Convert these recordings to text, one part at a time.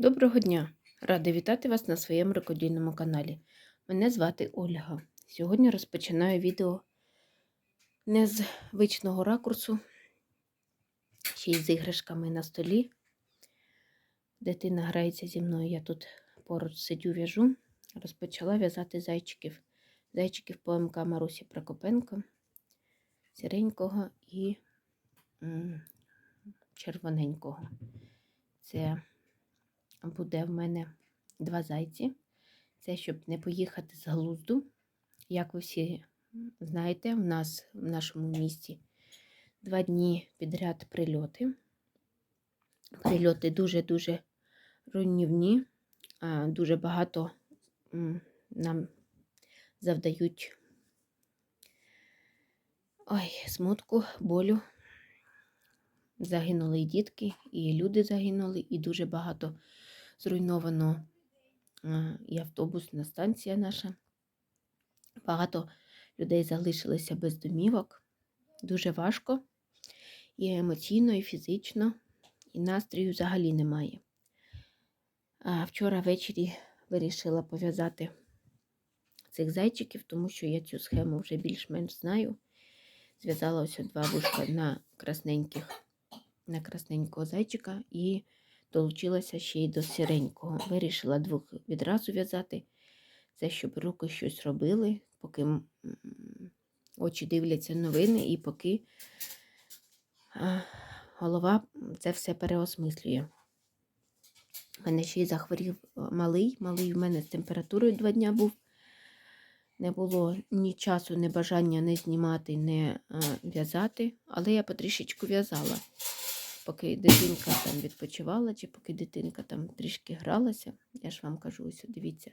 Доброго дня! Рада вітати вас на своєму рукодільному каналі. Мене звати Ольга. Сьогодні розпочинаю відео не з звичного ракурсу, ще й з іграшками на столі. Дитина грається зі мною, я тут поруч сидю в'яжу. Розпочала в'язати зайчиків. Зайчиків по МК Марусі Прокопенко, сіренького і червоненького. Це буде в мене два зайці. Це щоб не поїхати з глузду. Як ви всі знаєте, в нас в нашому місті два дні підряд прильоти. Прильоти дуже-дуже руйнівні, дуже багато нам завдають ой, смутку, болю. Загинули і дітки, і люди загинули, і дуже багато зруйновано е, і автобусна станція наша. Багато людей залишилися без домівок. Дуже важко і емоційно, і фізично, і настрою взагалі немає. А вчора ввечері вирішила пов'язати цих зайчиків, тому що я цю схему вже більш-менш знаю. Зв'язала ось два вушка на красненьких, на красненького зайчика і долучилася ще й до сіренького. Вирішила двох відразу в'язати. Це щоб руки щось робили, поки очі дивляться новини, і поки голова це все переосмислює. У мене ще й захворів малий. Малий в мене з температурою два дня був. Не було ні часу, ні бажання не знімати, не в'язати, але я потрішечку в'язала поки дитинка там відпочивала, чи поки дитинка там трішки гралася. Я ж вам кажу, ось дивіться,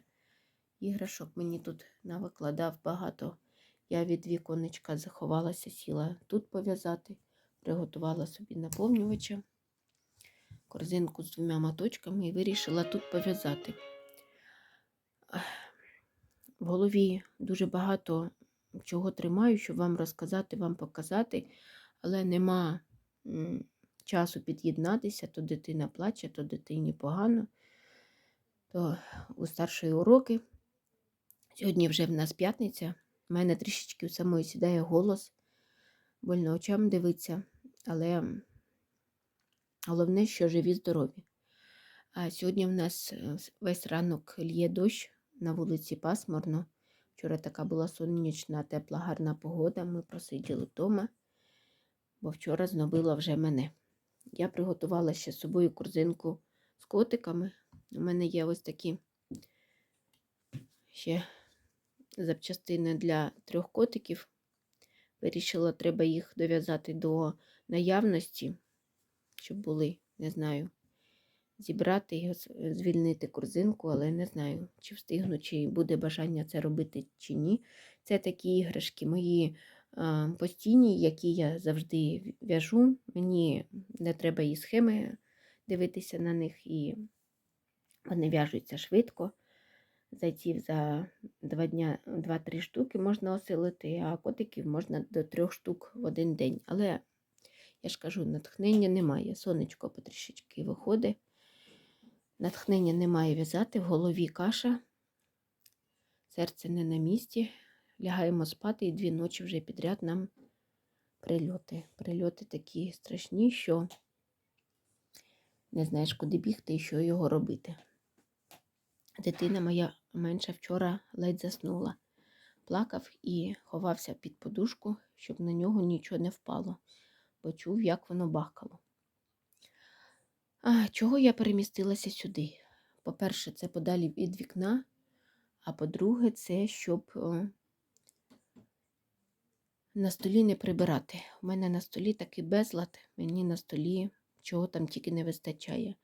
іграшок мені тут навикладав багато. Я від віконечка заховалася, сіла тут пов'язати, приготувала собі наповнювача, корзинку з двома моточками і вирішила тут пов'язати. В голові дуже багато чого тримаю, щоб вам розказати, вам показати, але нема часу під'єднатися, то дитина плаче, то дитині погано, то у старшої уроки. Сьогодні вже в нас п'ятниця. У мене трішечки у самої сідає голос, больно очам дивиться, але головне, що живі, здорові. А сьогодні в нас е, весь ранок лє дощ, на вулиці пасмурно. Вчора така була сонячна, тепла, гарна погода. Ми просиділи вдома, бо вчора знобила вже мене. Я приготувала ще з собою корзинку з котиками. У мене є ось такі ще запчастини для трьох котиків. Вирішила, треба їх дов'язати до наявності, щоб були, не знаю, зібрати і звільнити корзинку, але не знаю, чи встигну, чи буде бажання це робити, чи ні. Це такі іграшки мої постійні, які я завжди в'яжу. Мені не треба і схеми дивитися на них, і вони в'яжуться швидко. Зайців за 2-3 штуки можна осилити, а котиків можна до 3 штук в один день. Але, я ж кажу, натхнення немає. Сонечко потрішечки виходить. Натхнення немає в'язати, в голові каша, серце не на місці лягаємо спати і дві ночі вже підряд нам прильоти. Прильоти такі страшні, що не знаєш, куди бігти і що його робити. Дитина моя менша вчора ледь заснула, плакав і ховався під подушку, щоб на нього нічого не впало, бо чув, як воно бахкало. А чого я перемістилася сюди? По-перше, це подалі від вікна, а по-друге, це щоб на столі не прибирати. У мене на столі такий безлад, мені на столі чого там тільки не вистачає.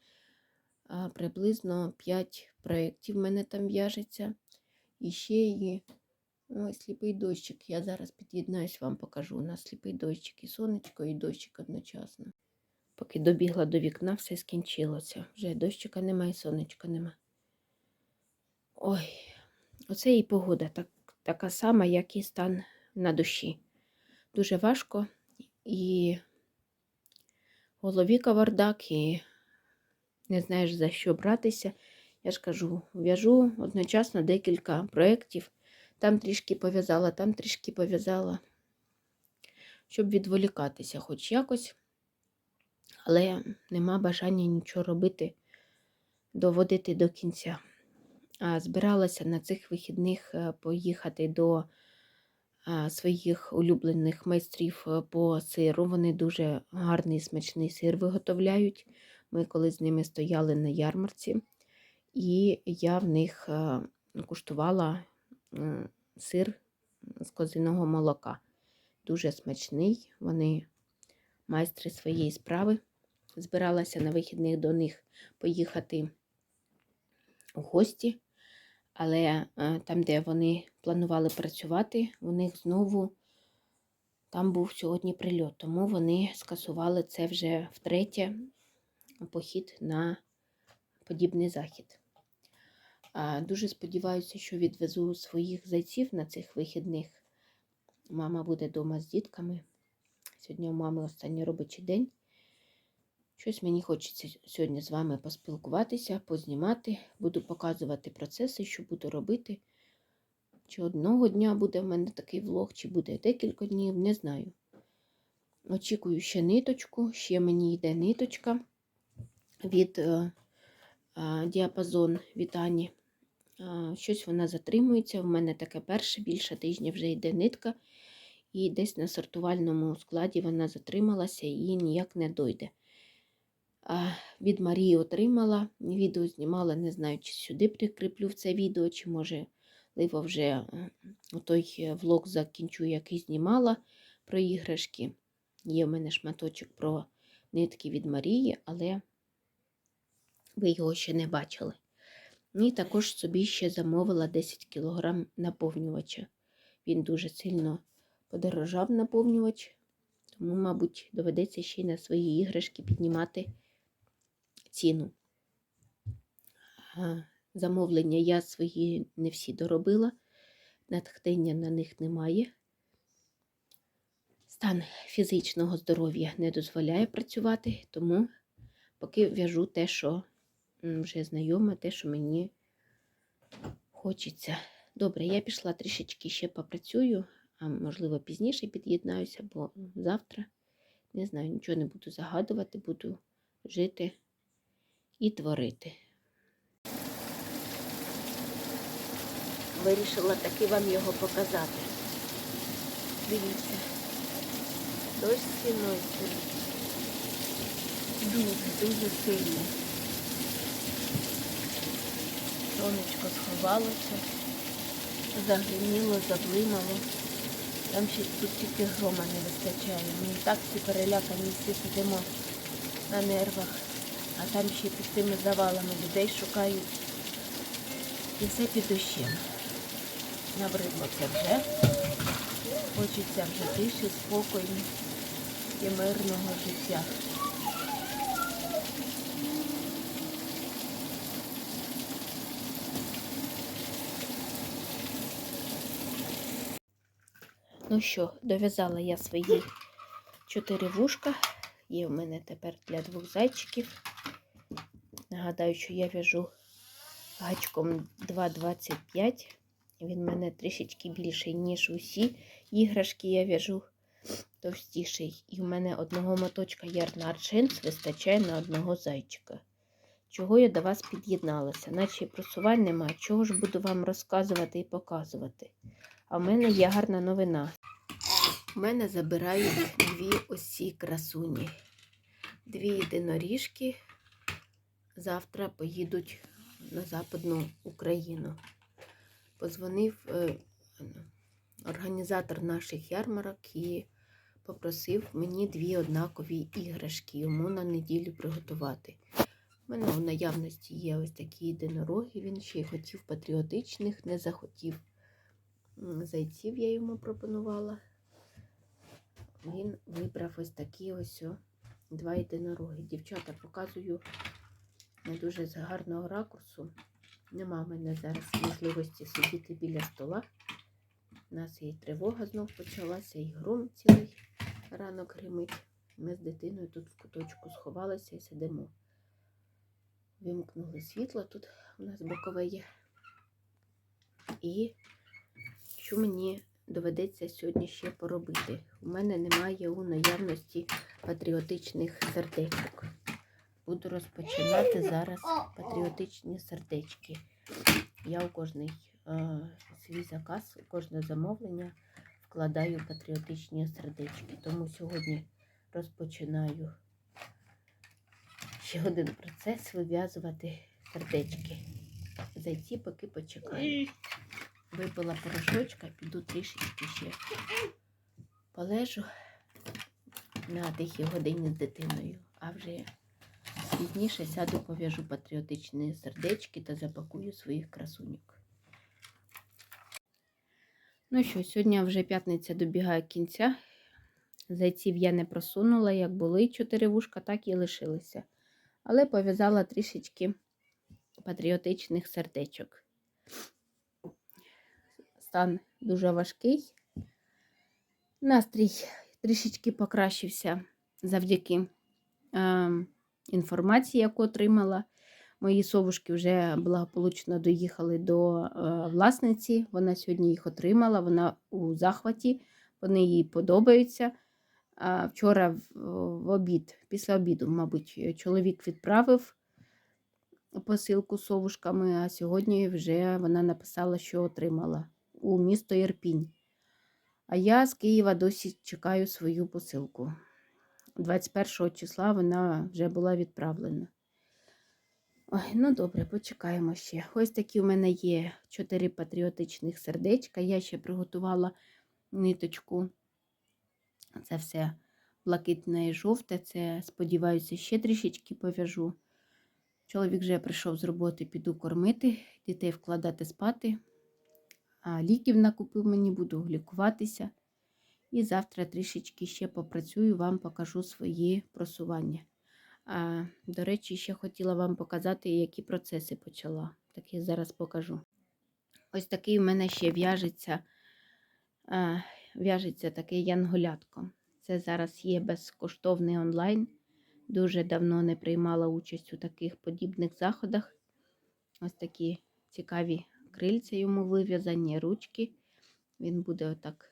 А Приблизно 5 проєктів в мене там в'яжеться. І ще є ось сліпий дощик. Я зараз під'єднаюсь, вам покажу. У нас сліпий дощик і сонечко, і дощик одночасно. Поки добігла до вікна, все скінчилося. Вже дощика немає, сонечка нема. Ой, оце і погода так, така сама, як і стан на душі дуже важко і голові кавардак, і не знаєш за що братися. Я ж кажу, в'яжу одночасно декілька проєктів. Там трішки пов'язала, там трішки пов'язала, щоб відволікатися хоч якось. Але нема бажання нічого робити, доводити до кінця. А збиралася на цих вихідних е, поїхати до своїх улюблених майстрів е, по сиру. Вони дуже гарний смачний сир виготовляють. Ми коли з ними стояли на ярмарці, і я в них е, куштувала сир з козиного молока. Дуже смачний. Вони майстри своєї справи. Збиралася на вихідних до них поїхати у гості. Але е, там, де вони планували працювати, у них знову там був сьогодні прильот. Тому вони скасували це вже втретє похід на подібний захід. Дуже сподіваюся, що відвезу своїх зайців на цих вихідних. Мама буде вдома з дітками. Сьогодні у мами останній робочий день. Щось мені хочеться сьогодні з вами поспілкуватися, познімати. Буду показувати процеси, що буду робити. Чи одного дня буде в мене такий влог, чи буде декілька днів, не знаю. Очікую ще ниточку, ще мені йде ниточка від е, е, діапазон від. Е, щось вона затримується. В мене таке перше, більше тижня вже йде нитка. І десь на сортувальному складі вона затрималася і ніяк не дойде. Від Марії отримала. Відео знімала, не знаю, чи сюди прикріплю в це відео, чи може ливо вже той е, влог закінчу, який знімала про іграшки. Є в мене шматочок про нитки від Марії, але ви його ще не бачили. І також собі ще замовила 10 кг наповнювача. Він дуже сильно подорожав наповнювач, тому, мабуть, доведеться ще й на свої іграшки піднімати ціну. Замовлення я свої не всі доробила, натхнення на них немає. Стан фізичного здоров'я не дозволяє працювати, тому поки в'яжу те, що вже знайоме, те, що мені хочеться. Добре, я пішла трішечки ще попрацюю, а можливо пізніше під'єднаюся, бо завтра, не знаю, нічого не буду загадувати, буду жити і творити. Вирішила таки вам його показати. Дивіться, дощ стіною. Дуже-дуже сильно. Сонечко сховалося, загриміло, заблимало. Там ще тут тільки грома не вистачає. Ми так всі перелякані всі сидимо на нервах, а там ще під тими завалами людей шукають. І все під дощем. Набридло це вже. Хочеться вже тиші, спокою і мирного життя. Ну що, дов'язала я свої чотири вушка. Є в мене тепер для двох зайчиків. Нагадаю, що я в'яжу гачком 2,25. Він мене трішечки більший, ніж усі іграшки я в'яжу товстіший. І в мене одного моточка ярна джинс вистачає на одного зайчика. Чого я до вас під'єдналася? Наче просувань немає, чого ж буду вам розказувати і показувати. А в мене є гарна новина. У мене забирають дві осі красуні. Дві єдиноріжки завтра поїдуть на Западну Україну. Позвонив е, організатор наших ярмарок і попросив мені дві однакові іграшки йому на неділю приготувати. У мене в наявності є ось такі єдинороги, він ще й хотів патріотичних, не захотів зайців, я йому пропонувала. Він вибрав ось такі ось два єдинороги. Дівчата показую не дуже з гарного ракурсу. Нема в мене зараз можливості сидіти біля стола. У нас і тривога знов почалася, і гром цілий ранок гримить. Ми з дитиною тут в куточку сховалися і сидимо. Вимкнули світло, тут у нас бокове є. І що мені доведеться сьогодні ще поробити? У мене немає у наявності патріотичних сердечок. Буду розпочинати зараз патріотичні сердечки. Я у кожний е, свій заказ, у кожне замовлення вкладаю патріотичні сердечки. Тому сьогодні розпочинаю ще один процес вив'язувати сердечки. Зайти, поки почекаю. Випила порошочка, піду трішечки ще полежу на тихій годині з дитиною, а вже пізніше сяду, пов'яжу патріотичні сердечки та запакую своїх красуньок. Ну що, сьогодні вже п'ятниця добігає кінця. Зайців я не просунула, як були чотири вушка, так і лишилися. Але пов'язала трішечки патріотичних сердечок. Стан дуже важкий. Настрій трішечки покращився завдяки е, інформації, яку отримала. Мої совушки вже благополучно доїхали до е, власниці. Вона сьогодні їх отримала, вона у захваті, вони їй подобаються. Вчора в, обід, після обіду, мабуть, чоловік відправив посилку з совушками, а сьогодні вже вона написала, що отримала у місто Ірпінь. А я з Києва досі чекаю свою посилку. 21 числа вона вже була відправлена. Ой, ну добре, почекаємо ще. Ось такі у мене є чотири патріотичних сердечка. Я ще приготувала ниточку. Це все блакитне і жовте. Це, сподіваюся, ще трішечки пов'яжу. Чоловік вже прийшов з роботи, піду кормити, дітей вкладати спати. А ліків накупив мені, буду лікуватися. І завтра трішечки ще попрацюю, вам покажу свої просування. А, До речі, ще хотіла вам показати, які процеси почала. Так я зараз покажу. Ось такий у мене ще в'яжеться в'яжеться таке янголятко. Це зараз є безкоштовний онлайн. Дуже давно не приймала участь у таких подібних заходах. Ось такі цікаві крильця йому вив'язані, ручки. Він буде отак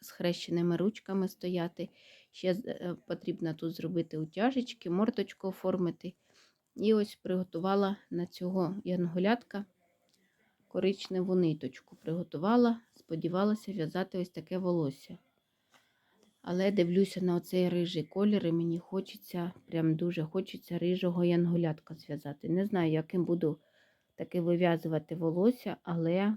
з хрещеними ручками стояти. Ще е, потрібно тут зробити утяжечки, морточку оформити. І ось приготувала на цього янголятка коричневу ниточку. Приготувала, сподівалася в'язати ось таке волосся. Але дивлюся на оцей рижий колір, і мені хочеться, прям дуже хочеться рижого янголятка зв'язати. Не знаю, яким буду таки вив'язувати волосся, але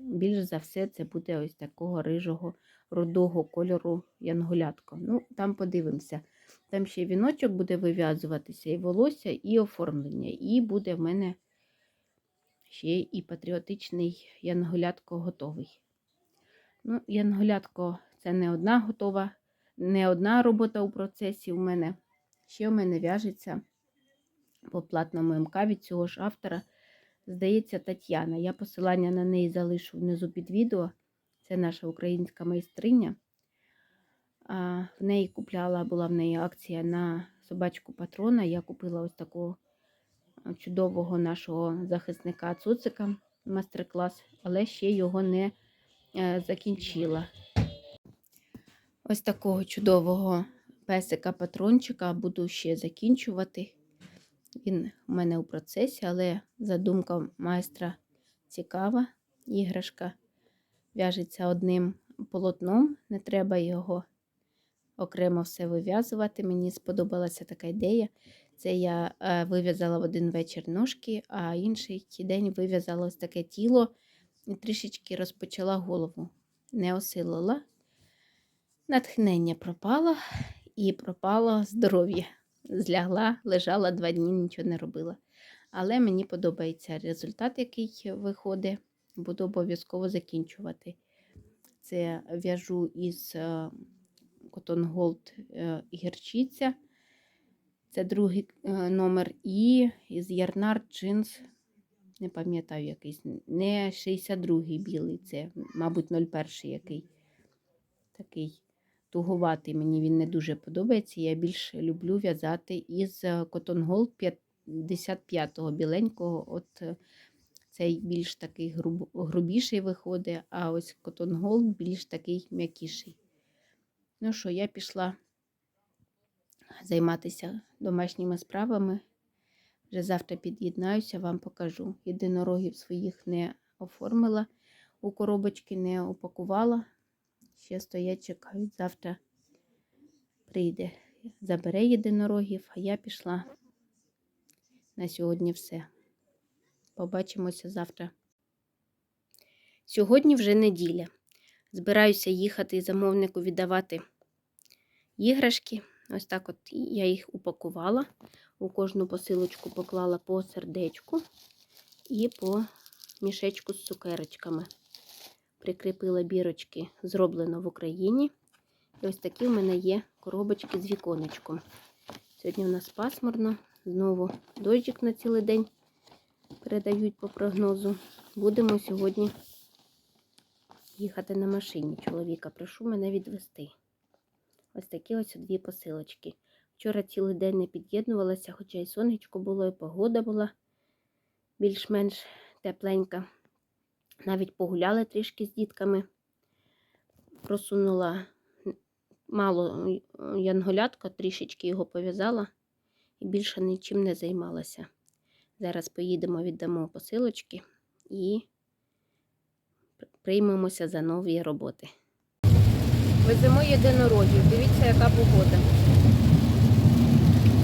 більш за все це буде ось такого рижого рудого кольору янголятка. Ну, там подивимося. Там ще віночок буде вив'язуватися, і волосся, і оформлення. І буде в мене ще і патріотичний янголятко готовий. Ну, Янголятко це не одна готова, не одна робота у процесі у мене. Ще в мене в'яжеться по платному МК від цього ж автора. Здається, Тетяна. Я посилання на неї залишу внизу під відео. Це наша українська майстриня. В неї купляла, була в неї акція на собачку патрона. Я купила ось такого чудового нашого захисника Цуцика мастер-клас, але ще його не е, закінчила. Ось такого чудового песика-патрончика буду ще закінчувати. Він у мене у процесі, але задумка майстра цікава. Іграшка в'яжеться одним полотном, не треба його окремо все вив'язувати. Мені сподобалася така ідея. Це я е, вив'язала в один вечір ножки, а інший день вив'язала ось таке тіло і трішечки розпочала голову. Не осилила. Натхнення пропало і пропало здоров'я. Злягла, лежала два дні, нічого не робила. Але мені подобається результат, який виходить, буду обов'язково закінчувати. Це в'яжу із е, Cotton Gold е, гірчиця. Це другий е, номер. І із Ярнар джинс, не пам'ятаю якийсь, не 62-й білий, це, мабуть, 01 який. Такий тугуватий. Мені він не дуже подобається. Я більше люблю в'язати із е, Cotton Gold 55-го біленького. От е, цей більш такий груб, грубіший виходить, а ось Gold більш такий м'якіший. Ну що, я пішла займатися домашніми справами. Вже завтра під'єднаюся, вам покажу. Єдинорогів своїх не оформила, у коробочки не упакувала. Ще стоять, чекають. Завтра прийде, забере єдинорогів, а я пішла. На сьогодні все. Побачимося завтра. Сьогодні вже неділя. Збираюся їхати і замовнику віддавати іграшки. Ось так от я їх упакувала. У кожну посилочку поклала по сердечку і по мішечку з цукерочками. Прикріпила бірочки, зроблено в Україні. І ось такі в мене є коробочки з віконечком. Сьогодні у нас пасмурно, знову дощик на цілий день передають по прогнозу. Будемо сьогодні їхати на машині. Чоловіка прошу мене відвести. Ось такі ось дві посилочки. Вчора цілий день не під'єднувалася, хоча і сонечко було, і погода була більш-менш тепленька. Навіть погуляли трішки з дітками. Просунула мало янголятка, трішечки його пов'язала і більше нічим не займалася. Зараз поїдемо, віддамо посилочки і приймемося за нові роботи. Веземо єдинорогів. Дивіться, яка погода.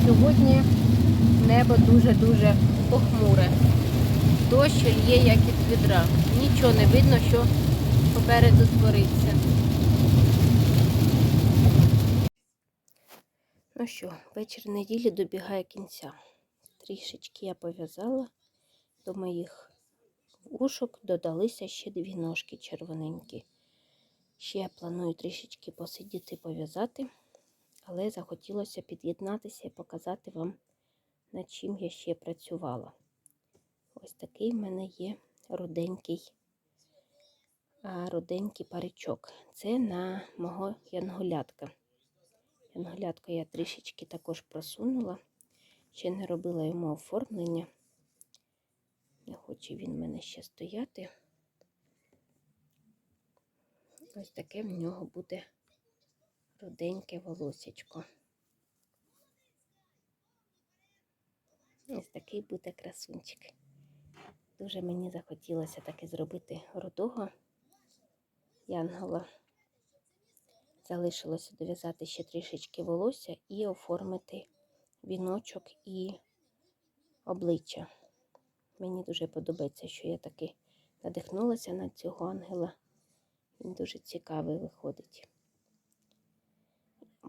Сьогодні небо дуже-дуже похмуре. Дощ лє, як із відра. Нічого не видно, що попереду твориться. Ну що, вечір неділі добігає кінця. Трішечки я пов'язала до моїх ушок, додалися ще дві ножки червоненькі. Ще я планую трішечки посидіти пов'язати, але захотілося під'єднатися і показати вам, над чим я ще працювала. Ось такий в мене є руденький, руденький паричок. Це на мого янголятка. Янголятка я трішечки також просунула, ще не робила йому оформлення. Не хоче він в мене ще стояти. Ось таке в нього буде руденьке волосечко. Ось такий буде красунчик. Дуже мені захотілося таки зробити рудого янгола. Залишилося дов'язати ще трішечки волосся і оформити віночок і обличчя. Мені дуже подобається, що я таки надихнулася на цього ангела. Він дуже цікавий виходить.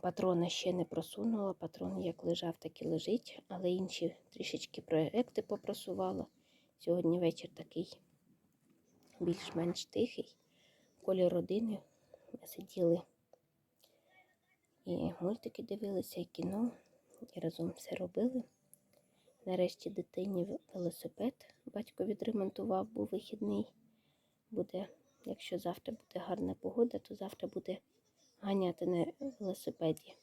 Патрона ще не просунула, патрон як лежав, так і лежить, але інші трішечки проекти попросувала. Сьогодні вечір такий більш-менш тихий. В колі родини ми сиділи і мультики дивилися, і кіно, і разом все робили. Нарешті дитині велосипед батько відремонтував, був вихідний. Буде, якщо завтра буде гарна погода, то завтра буде ганяти на велосипеді.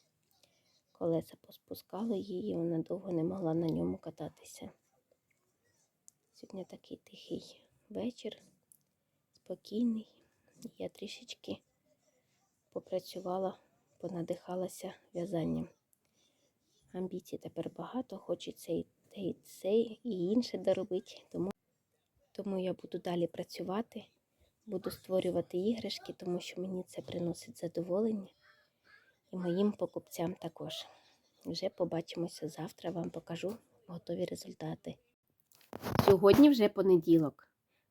Колеса поспускали її, вона довго не могла на ньому кататися. Сьогодні такий тихий вечір, спокійний. Я трішечки попрацювала, понадихалася в'язанням. Амбіцій тепер багато, хочеться і те, і це, і інше доробити. Тому, тому я буду далі працювати, буду створювати іграшки, тому що мені це приносить задоволення і моїм покупцям також. Вже побачимося завтра, вам покажу готові результати. Сьогодні вже понеділок.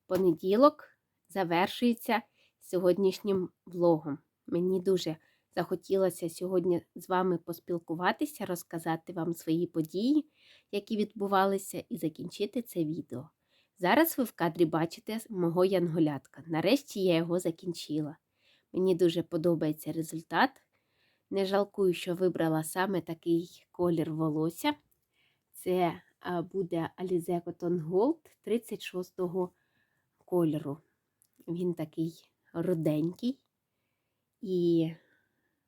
Понеділок завершується сьогоднішнім влогом. Мені дуже захотілося сьогодні з вами поспілкуватися, розказати вам свої події, які відбувалися, і закінчити це відео. Зараз ви в кадрі бачите мого янголятка. Нарешті я його закінчила. Мені дуже подобається результат. Не жалкую, що вибрала саме такий колір волосся. Це буде Alize Cotton Gold 36 кольору. Він такий руденький і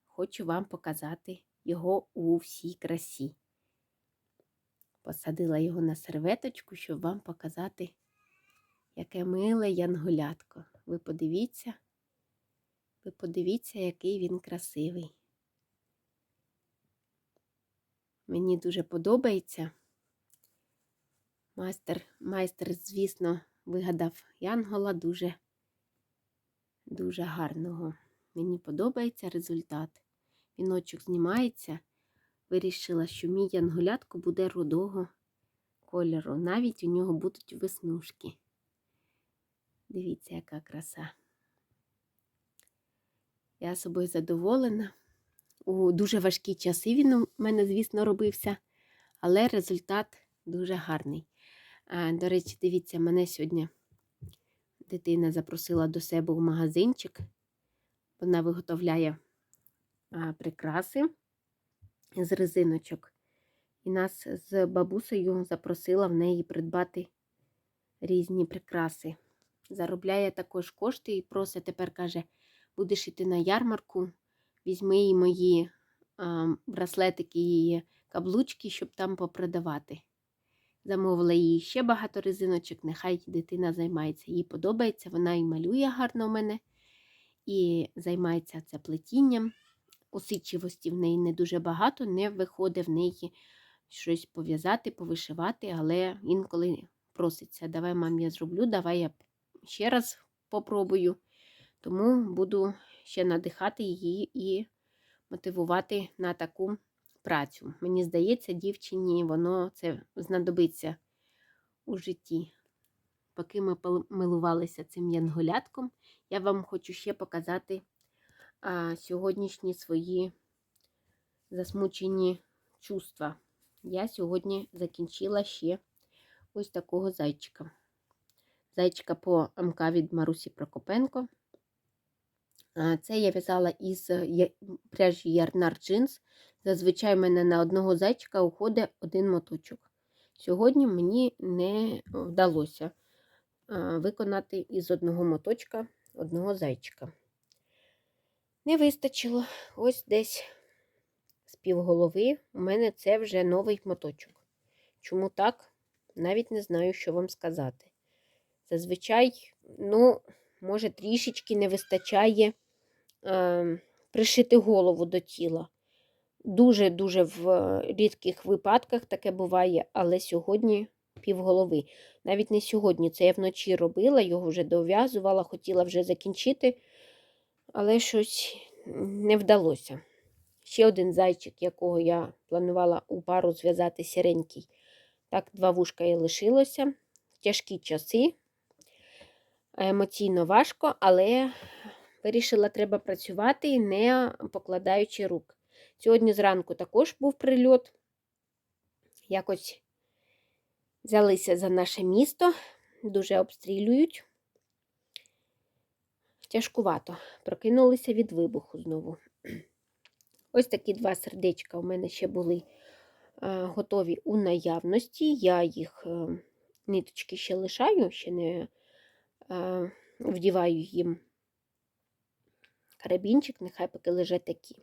хочу вам показати його у всій красі. Посадила його на серветочку, щоб вам показати, яке миле янголятко. Ви подивіться, ви подивіться, який він красивий. Мені дуже подобається. Майстер, майстер, звісно, вигадав янгола дуже, дуже гарного. Мені подобається результат. Віночок знімається. Вирішила, що мій янголятко буде рудого кольору. Навіть у нього будуть веснушки. Дивіться, яка краса. Я собою задоволена. У дуже важкі часи він у мене, звісно, робився, але результат дуже гарний. А, До речі, дивіться, мене сьогодні дитина запросила до себе в магазинчик. Вона виготовляє прикраси з резиночок. І нас з бабусею запросила в неї придбати різні прикраси. Заробляє також кошти і просить тепер каже, будеш йти на ярмарку, візьми і мої а, браслетики і каблучки, щоб там попродавати. Замовила їй ще багато резиночок, нехай дитина займається. Їй подобається, вона і малює гарно в мене, і займається це плетінням. Усидчивості в неї не дуже багато, не виходить в неї щось пов'язати, повишивати, але інколи проситься, давай, мам, я зроблю, давай я ще раз попробую. Тому буду ще надихати її і мотивувати на таку працю. Мені здається, дівчині воно це знадобиться у житті. Поки ми милувалися цим янголятком, я вам хочу ще показати а, сьогоднішні свої засмучені чувства. Я сьогодні закінчила ще ось такого зайчика. Зайчика по МК від Марусі Прокопенко. Це я в'язала із пряжі Ярнар Джинс. Зазвичай в мене на одного зайчика уходить один моточок. Сьогодні мені не вдалося виконати із одного моточка одного зайчика. Не вистачило ось десь з півголови. У мене це вже новий моточок. Чому так? Навіть не знаю, що вам сказати. Зазвичай, ну, може, трішечки не вистачає е, пришити голову до тіла. Дуже-дуже в рідких випадках таке буває, але сьогодні півголови. Навіть не сьогодні, це я вночі робила, його вже дов'язувала, хотіла вже закінчити, але щось не вдалося. Ще один зайчик, якого я планувала у пару зв'язати сіренький. Так, два вушка і лишилося. Тяжкі часи, емоційно важко, але вирішила, треба працювати, не покладаючи рук. Сьогодні зранку також був прильот. Якось взялися за наше місто, дуже обстрілюють. Тяжкувато, прокинулися від вибуху знову. Ось такі два сердечка у мене ще були готові у наявності. Я їх е, ниточки ще лишаю, ще не вдіваю їм карабінчик, нехай поки лежать такі.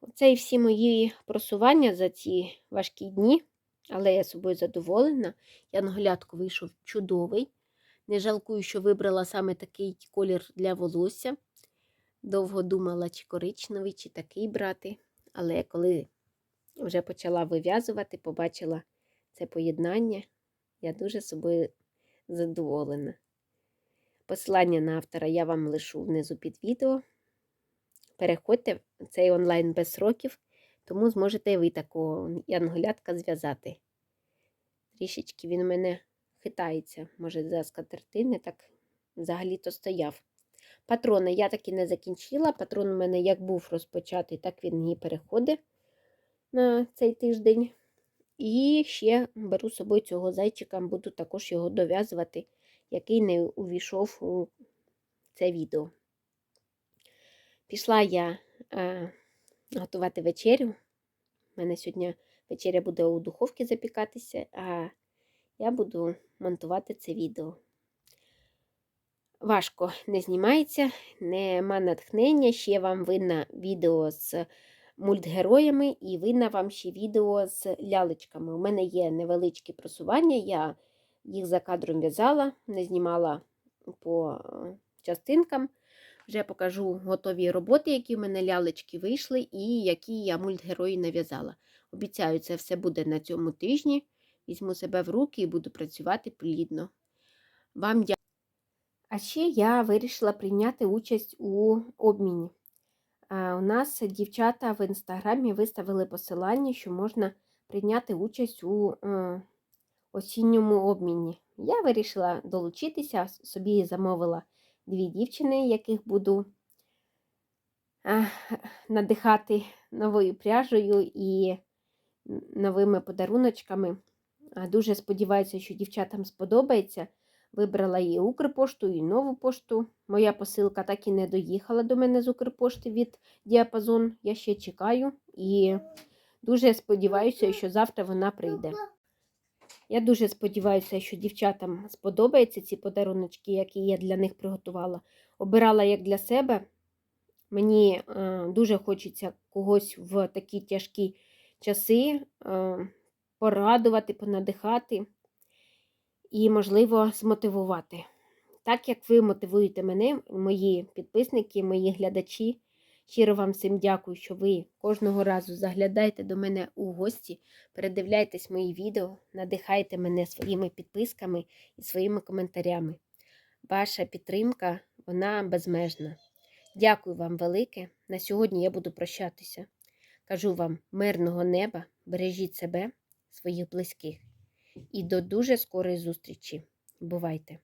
Оце і всі мої просування за ці важкі дні, але я собою задоволена. Янголятко вийшов чудовий. Не жалкую, що вибрала саме такий колір для волосся. Довго думала, чи коричневий, чи такий брати. Але коли вже почала вив'язувати, побачила це поєднання, я дуже собою задоволена. Посилання на автора я вам лишу внизу під відео. Переходьте цей онлайн без сроків, тому зможете ви такого янголятка зв'язати. Трішечки він у мене хитається, може, за скатертини, так взагалі-то стояв. Патрони я таки не закінчила. Патрон у мене як був розпочатий, так він і переходить на цей тиждень. І ще беру з собою цього зайчика, буду також його дов'язувати, який не увійшов у це відео. Пішла я е, готувати вечерю. У мене сьогодні вечеря буде у духовці запікатися, а я буду монтувати це відео. важко не знімається, нема натхнення. Ще вам винна відео з мультгероями і винна вам ще відео з лялечками. У мене є невеличкі просування, я їх за кадром в'язала, не знімала по е, частинкам. Вже покажу готові роботи, які в мене лялечки вийшли, і які я мультгерої нав'язала. Обіцяю, це все буде на цьому тижні. Візьму себе в руки і буду працювати плідно. Вам дякую. А ще я вирішила прийняти участь у обміні. У нас дівчата в інстаграмі виставили посилання, що можна прийняти участь у е, осінньому обміні. Я вирішила долучитися, собі замовила дві дівчини, яких буду надихати новою пряжею і новими подаруночками. Дуже сподіваюся, що дівчатам сподобається. Вибрала і Укрпошту, і нову пошту. Моя посилка так і не доїхала до мене з Укрпошти від Діапазон. Я ще чекаю і дуже сподіваюся, що завтра вона прийде. Я дуже сподіваюся, що дівчатам сподобаються ці подаруночки, які я для них приготувала. Обирала як для себе. Мені е, дуже хочеться когось в такі тяжкі часи е, порадувати, понадихати і, можливо, змотивувати. Так як ви мотивуєте мене, мої підписники, мої глядачі. Щиро вам всім дякую, що ви кожного разу заглядаєте до мене у гості, передивляйтесь мої відео, надихайте мене своїми підписками і своїми коментарями. Ваша підтримка, вона безмежна. Дякую вам велике. На сьогодні я буду прощатися. Кажу вам мирного неба, бережіть себе, своїх близьких. І до дуже скорої зустрічі. Бувайте!